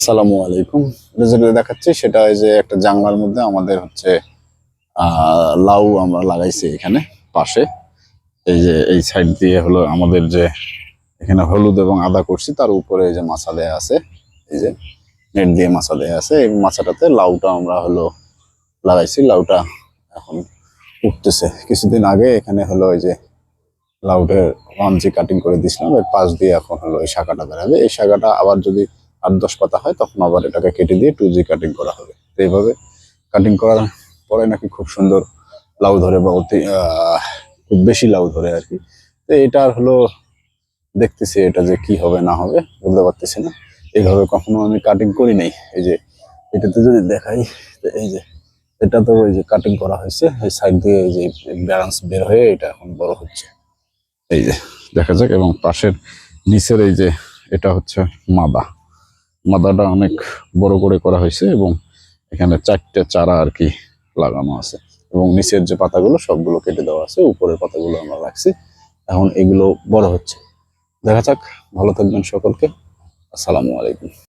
আসসালামু আলাইকুম। যেটা দেখাচ্ছি, সেটা এই যে একটা জানলার মধ্যে আমাদের হচ্ছে লাউ আমরা লাগাইছি এখানে, পাশে। এই যে এই সাইড দিয়ে হলো আমাদের যে এখানে হলুদ এবং আদা করছি, তার উপরে এই যে মাছা দেয়া আছে। এই যে নেট দিয়ে মাছা দেয়া আছে, এই মাছাটাতে লাউটা আমরা হলো লাগাইছি। লাউটা এখন উঠতেছে। কিছুদিন আগে এখানে হলো এই যে লাউটের ওয়ানজি কাটিং করে দিয়েছিলাম এর পাশ দিয়ে এখন হলো এই শাখাটা বেরাবে। এই শাখাটা আবার যদি আট দশ পাতা হয়, তখন আবার এটাকে কেটে দিয়ে টু জি কাটিং করা হবে। এইভাবে কাটিং করার পরে নাকি খুব সুন্দর লাউ ধরে বা অতি খুব বেশি লাউ ধরে আর কি। তো এটার হলো দেখতেছি এটা যে কি হবে, না হবে বলতে পারতেছি না। এইভাবে কখনো আমি কাটিং করি নাই। এই যে এটাতে যদি দেখাই এই যে এটা তো ওই যে কাটিং করা হয়েছে, এই সাইড দিয়ে এই যে ব্যালেন্স বের হয়ে এটা এখন বড় হচ্ছে। এই যে, দেখা যাক, এবং পাশের নিচের এই যে, এটা হচ্ছে মাদা। মাদাটা অনেক বড় করে করা হয়েছে, এবং এখানে চারটে চারা আর কি লাগানো আছে। এবং নিচের যে পাতাগুলো, সবগুলো কেটে দেওয়া আছে, উপরের পাতাগুলো আমরা রাখছি। এখন এগুলো বড় হচ্ছে। দেখা যাক, ভালো থাকবেন সকলকে। আসসালামু আলাইকুম।